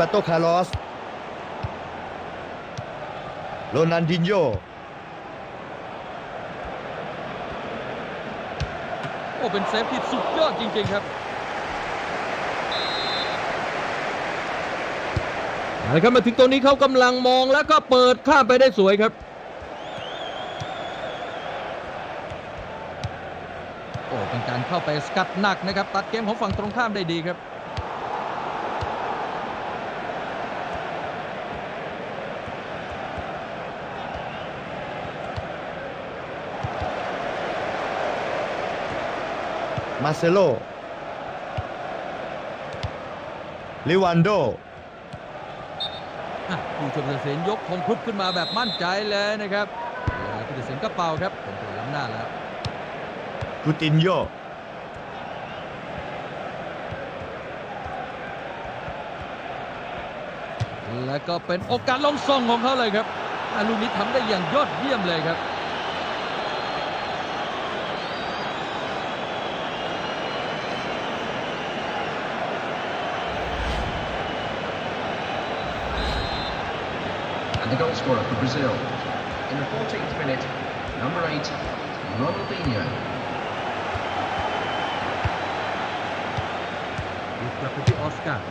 โรเบโตคาร์ลอสโรนันดินโยโอ้เป็นเซฟที่สุดยอดจริงๆครับเอาละครับมาถึงตรงนี้เขากำลังมองแล้วก็เปิดข้ามไปได้สวยครับโอ้เป็นการเข้าไปสกัดหนักนะครับ ตัดเกมของฝั่งตรงข้ามได้ดีครับ มาเซโลลิวันโดอะผู้ชมตัดสินยกธงพลุบขึ้นมาแบบมั่นใจเลยนะครับแล้วผู้ตัดสินก็เป่าครับเป็นตัวล้ำหน้าแล้วกูตินโยแล้วก็เป็นโอกาสลงซองของเขาเลยครับอะลูกนี้ทำได้อย่างยอดเยี่ยมเลยครับ Brazil. In the 14th minute, number 8, Ronaldinho. ดูกลับไปที่ออสการ์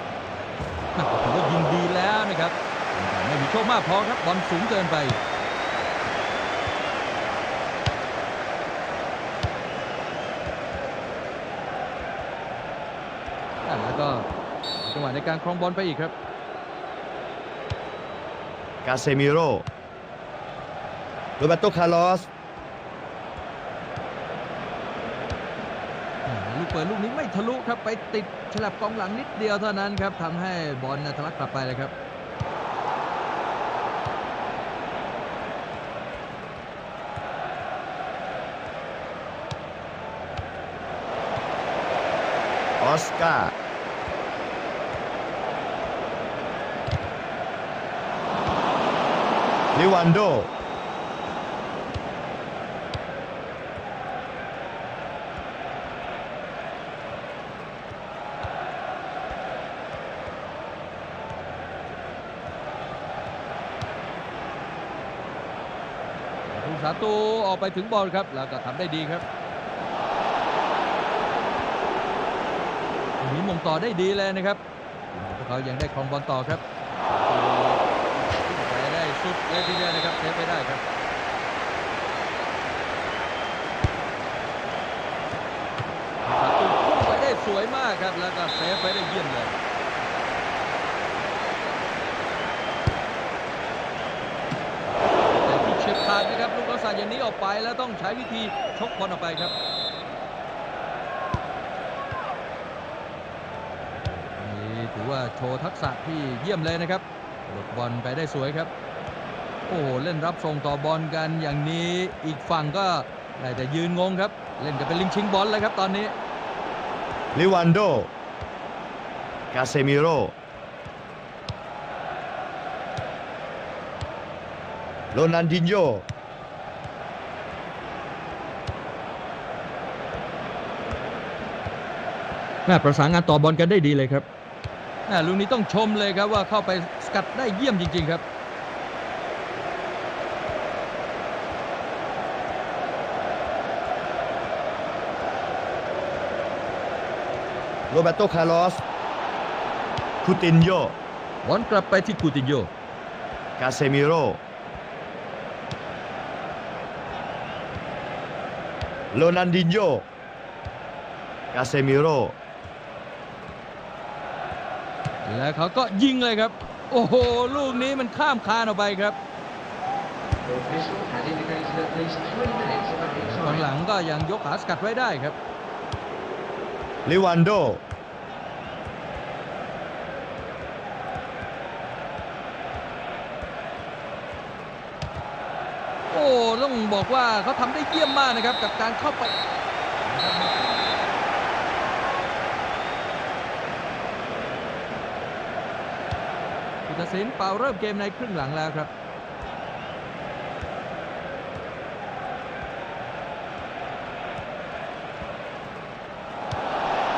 น่าถือว่ายิงดีแล้วนะครับแต่ไม่มีโชคมากพอครับบอลสูงเกินไปอะแล้วก็จังหวะในการครองบอลไปอีกครับ กาเซมิโร โรเบโตคาร์ลอสอ่าลูกเปิดลูกนี้ไม่ทะลุครับไปติดฉลับกองหลังนิดเดียวเท่านั้นครับทำให้บอลนะทะลักกลับไปเลยครับออสการ์ลิวันโด สาตูออกไปถึงบอลครับ แล้วก็ทำได้ดีครับนี้มงต่อได้ดีเลยนะครับพวกเขายังได้ครองบอลต่อครับไปได้สุดเลยทีเดียวนะครับเซฟไปได้ครับสาตูพุ่งไปได้สวยมากครับ แล้วก็เซฟไปได้เยี่ยมเลย แต่ที่เฉียบขาดนะครับลูกลักษณะอย่างนี้ออก ไปแล้วต้องใช้วิธีชกบอลออกไปครับนี่ถือว่าโชว์ทักษะที่เยี่ยมเลยนะครับหลบบอลไปได้สวยครับ โอ้โหเล่นรับส่งต่อบอลกันอย่างนี้อีกฝั่งก็ได้แต่ยืนงงครับ เล่นกันเป็นลิงชิงบอลเลยครับตอนนี้ลิวันโดกาเซมิโรโรนันดินโย แม่ ประสานงานต่อบอลกันได้ดีเลยครับแม่ลูกนี้ต้องชมเลยครับว่าเข้าไปสกัดได้เยี่ยมจริง ๆ ครับโรเบโตคาร์ลอสคูตินโยบอลกลับไปที่คูตินโยกาเซมิโรโรนันดินโยกาเซมิโร แล้วเขาก็ยิงเลยครับ โอ้โห ลูกนี้มันข้ามคานออกไปครับ The official has indicated at least three minutes of added ข้างห time. ลังก็ยังยกขาสกัดไว้ได้ครับลิวันโดโอ้ต้องบอกว่าเขาทำได้เยี่ยมมากนะครับ กับการเข้าไป ตัดสินเป่าเริ่มเกมในครึ่งหลังแล้วครับ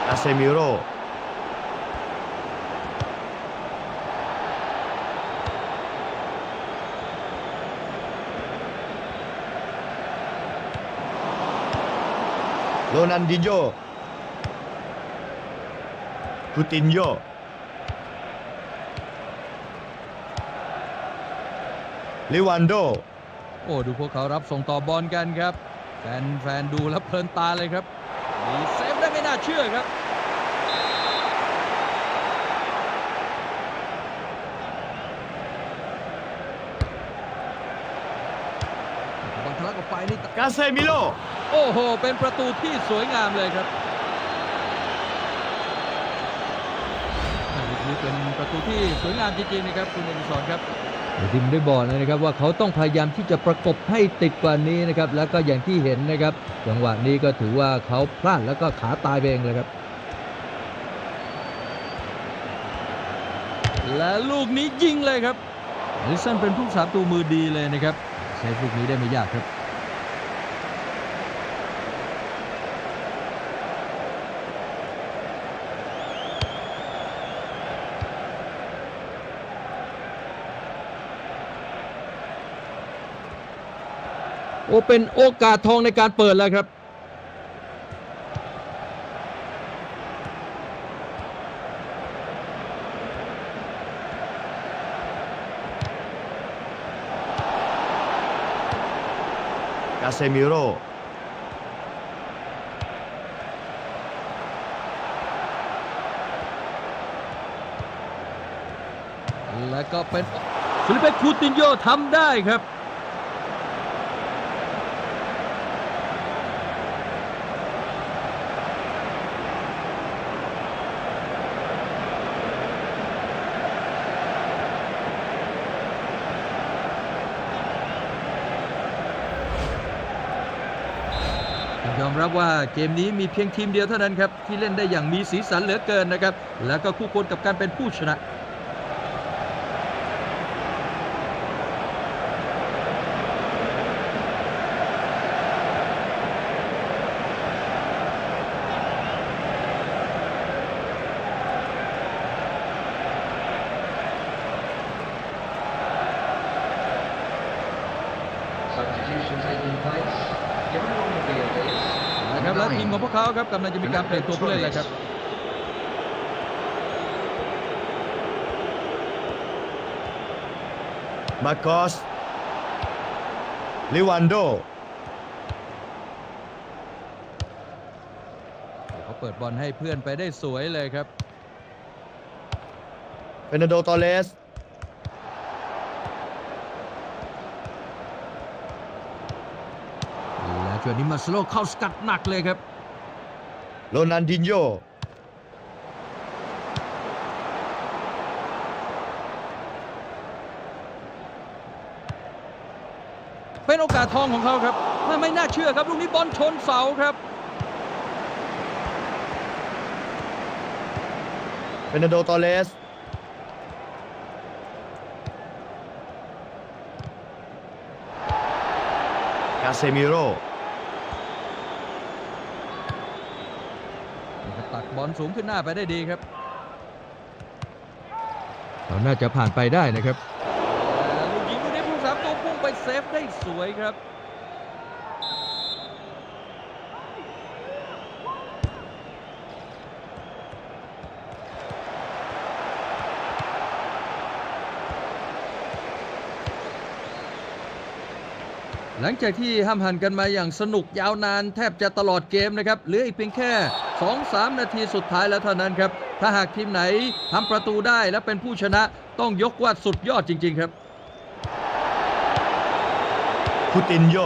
อาเซมิโรโรนันดิโยคูตินโย ลิวันโด โอ้ดูพวกเขารับส่งต่อบอลกันครับ แฟนแฟนดูแล้วเพลินตาเลยครับมีเซฟได้ไม่น่าเชื่อครับ บอลทะลักออกไปนี่กาเซมิโล โอ้โห เป็นประตูที่สวยงามเลยครับ นนี้เป็นประตูที่สวยงามจริงๆนะครับคุณอดิศรครับทีมได้บอกเลยนะครับว่าเขาต้องพยายามที่จะประกบให้ติดกว่านี้นะครับแล้วก็อย่างที่เห็นนะครับจังหวะนี้ก็ถือว่าเขาพลาดแล้วก็ขาตายไปเองเลยครับ และลูกนี้ยิงเลยครับอลิสันเป็นผู้สามตัวมือดีเลยนะครับใช้ลูกนี้ได้ไม่ยากครับ โอ้เป็นโอกาสทองในการเปิดแล้วครับ กาเซมิโรแล้วก็เป็นฟิลิปเปคูตินโยทำได้ครับ ยอมรับว่าเกมนี้มีเพียงทีมเดียวเท่านั้นครับ ที่เล่นได้อย่างมีสีสันเหลือเกินนะครับ แล้วก็คู่ควรกับการเป็นผู้ชนะ Substitution taking place. นะครับ number และทีม nine. ของพวกเขาครับกำลังจะมีการเปลี่ยนตัวผู้เล่นแล้วครับมาโกสลิวันโดเขาเปิดบอลให้เพื่อนไปได้สวยเลยครับเฟรนันโดตอเรส และช่วงนี้มาสโลเข้าสกัดหนักเลยครับโรนันดินโยเป็นโอกาสทองของเขาครับไม่ไม่น่าเชื่อครับลูกนี้บอลชนเสาครับเฟรนันโดตอเรสกาเซมิโร ตัก บอลสูงขึ้นหน้าไปได้ดีครับเขาน่าจะผ่านไปได้นะครับแต่ลูกยิงลูกนี้ผู้สามตัวพุ่งไปเซฟได้สวยครับหลังจากที่ห้ามหันกันมาอย่างสนุกยาวนานแทบจะตลอดเกมนะครับเหลืออีกเพียงแค่ 2-3 นาทีสุดท้ายแล้วเท่านั้นครับ ถ้าหากทีมไหนทำประตูได้และเป็นผู้ชนะต้องยกว่าสุดยอดจริง ๆ ครับคูตินโย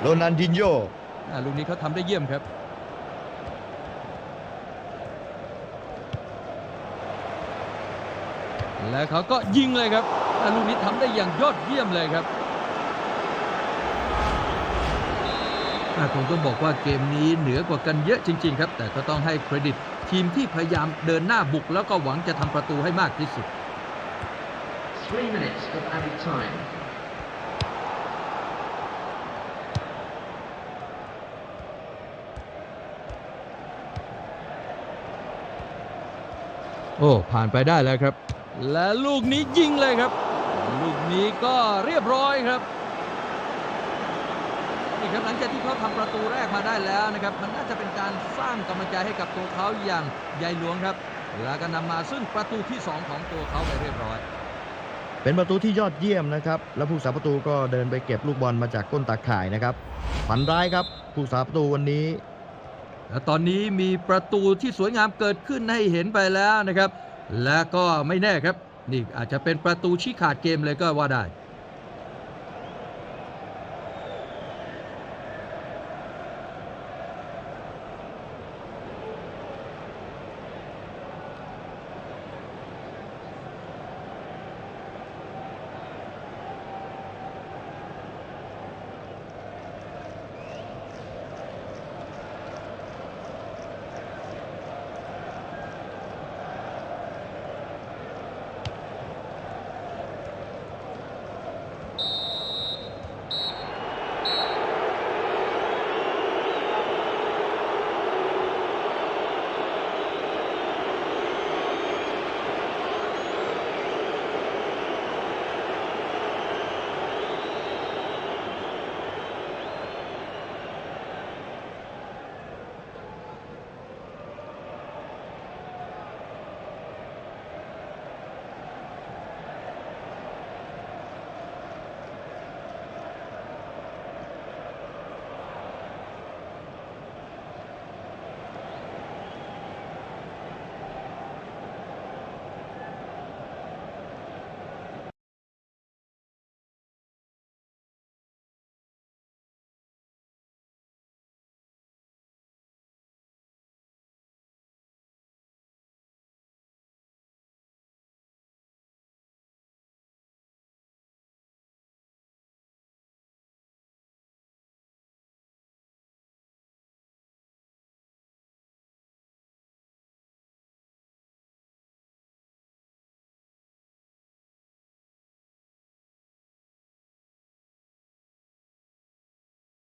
โรนันดินโย ลูกนี้เขาทำได้เยี่ยมครับ และเขาก็ยิงเลยครับอ่าลูกนี้ทำได้อย่างยอดเยี่ยมเลยครับอะคงต้องบอกว่าเกมนี้เหนือกว่ากันเยอะจริง ๆ ครับ แต่ก็ต้องให้เครดิตทีมที่พยายามเดินหน้าบุกแล้วก็หวังจะทำประตูให้มากที่สุด Three minutes of added time. โอ้ผ่านไปได้แล้วครับ และลูกนี้ยิงเลยครับ ลูกนี้ก็เรียบร้อยครับนี่ครับหลังจากที่เขาทำประตูแรกมาได้แล้วนะครับ มันน่าจะเป็นการสร้างกำลังใจให้กับตัวเขาอย่างใหญ่หลวงครับ แล้วก็นำมาซึ่งประตูที่ 2 ของตัวเขาไปเรียบร้อย เป็นประตูที่ยอดเยี่ยมนะครับ แล้วผู้สาประตูก็เดินไปเก็บลูกบอลมาจากก้นตาข่ายนะครับฝันร้ายครับผู้สาประตูวันนี้ และตอนนี้มีประตูที่สวยงามเกิดขึ้นให้เห็นไปแล้วนะครับ และก็ไม่แน่ครับ นี่อาจจะเป็นประตูชี้ขาดเกมเลยก็ว่าได้